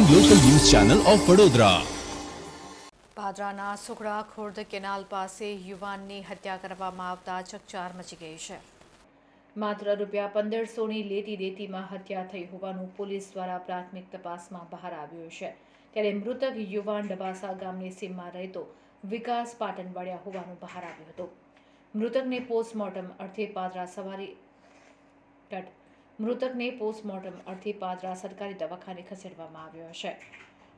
Channel of Vadodara પાદરાના સુખડા Khurd canal પાસે યુવાનની હત્યા કરવામાં આવતા ચકચાર મચી ગઈ છે. માત્ર રૂપિયા પંદરસોની લેતી દેતીમાં હત્યા થઈ હોવાનું પોલીસ દ્વારા પ્રાથમિક તપાસમાં બહાર આવ્યું છે. ત્યારે મૃતક યુવાન ડબાસા ગામની સીમમાં રહેતો વિકાસ પાટણ વળ્યા હોવાનું બહાર આવ્યું હતું. મૃતકને પોસ્ટમોર્ટમ અર્થે પાદરા સવારી તટ મૃતકને પોસ્ટમોર્ટમ અર્થે પાદરા સરકારી દવાખાને ખસેડવામાં આવ્યો છે.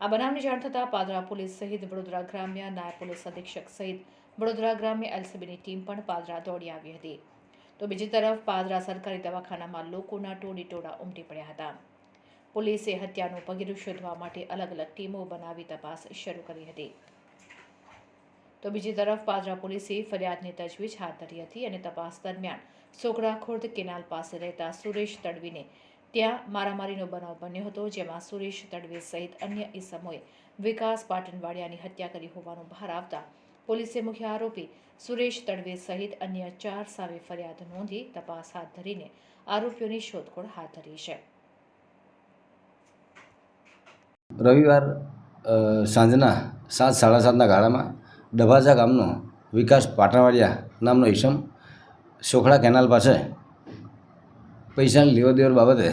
આ બનાવની જાણ થતાં પાદરા પોલીસ સહિત વડોદરા ગ્રામ્ય નાયબ પોલીસ અધિક્ષક સહિત વડોદરા ગ્રામ્ય એલસીબીની ટીમ પણ પાદરા દોડી આવી હતી. તો બીજી તરફ પાદરા સરકારી દવાખાનામાં લોકોના ટોળી ટોળા ઉમટી પડ્યા હતા. પોલીસે હત્યાનું પગેરું શોધવા માટે અલગ અલગ ટીમો બનાવી તપાસ શરૂ કરી હતી. તો બીજી તરફ પાદરા પોલીસે ફરિયાદની તજવીજ હાથ ધરી હતી અને તપાસ દરમિયાન સોકડા ખુર્દ કેનાલ પાસે રહેતા સુરેશ તડવીને ત્યાં મારામારીનો બનાવ બન્યો હતો, જેમાં સુરેશ તડવી સહિત અન્ય ઈસમોએ વિકાસ પાટણવાડિયાની હત્યા કરી હોવાનું બહાર આવતા પોલીસે મુખ્ય આરોપી સુરેશ તડવે સહિત અન્ય ચાર સામે ફરિયાદ નોંધી તપાસ હાથ ધરીને આરોપીઓની શોધખોળ હાથ ધરી છે. રવિવાર સાંજના સાત, સાડા સાતના ગાળામાં ડભાસા ગામનો વિકાસ પાટણવાડિયા નામનો ઈસમ સોખડા કેનાલ પાસે પૈસાની લેવો દેવડ બાબતે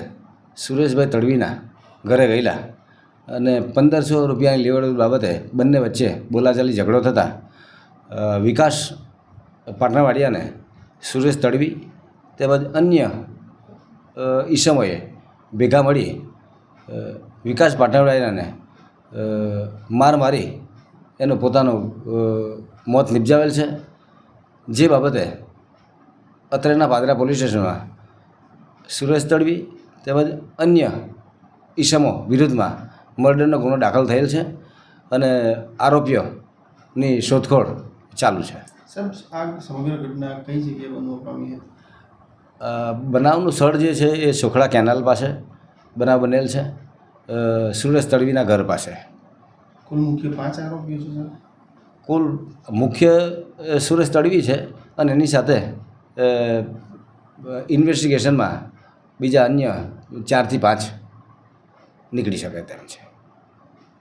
સુરેશભાઈ તડવીના ઘરે ગયેલા અને પંદરસો રૂપિયાની લેવડ બાબતે બંને વચ્ચે બોલાચાલી ઝઘડો થતાં વિકાસ પાટણવાડિયાને સુરેશ તડવી તેમજ અન્ય ઈસમોએ ભેગા મળી વિકાસ પાટણવાડિયાને માર મારી એનું પોતાનું મોત નિપજાવેલ છે. જે બાબતે અત્રેના પાદરા પોલીસ સ્ટેશનમાં. સુરેશ તડવી તેમજ અન્ય ઈસમો વિરુદ્ધમાં મર્ડરનો ગુનો દાખલ થયેલ છે અને આરોપીઓની શોધખોળ ચાલુ છે. બનાવનું સ્થળ જે છે એ સોખડા કેનાલ પાસે બનાવ બનેલ છે. સુરેશ તડવીના ઘર પાસે. કુલ મુખ્ય પાંચ આરોપીઓ છે કુલ મુખ્ય સુરેશ તડવી છે અને એની સાથે ઇન્વેસ્ટિગેશનમાં બીજા અન્ય ચારથી પાંચ નીકળી શકે તેમ છે.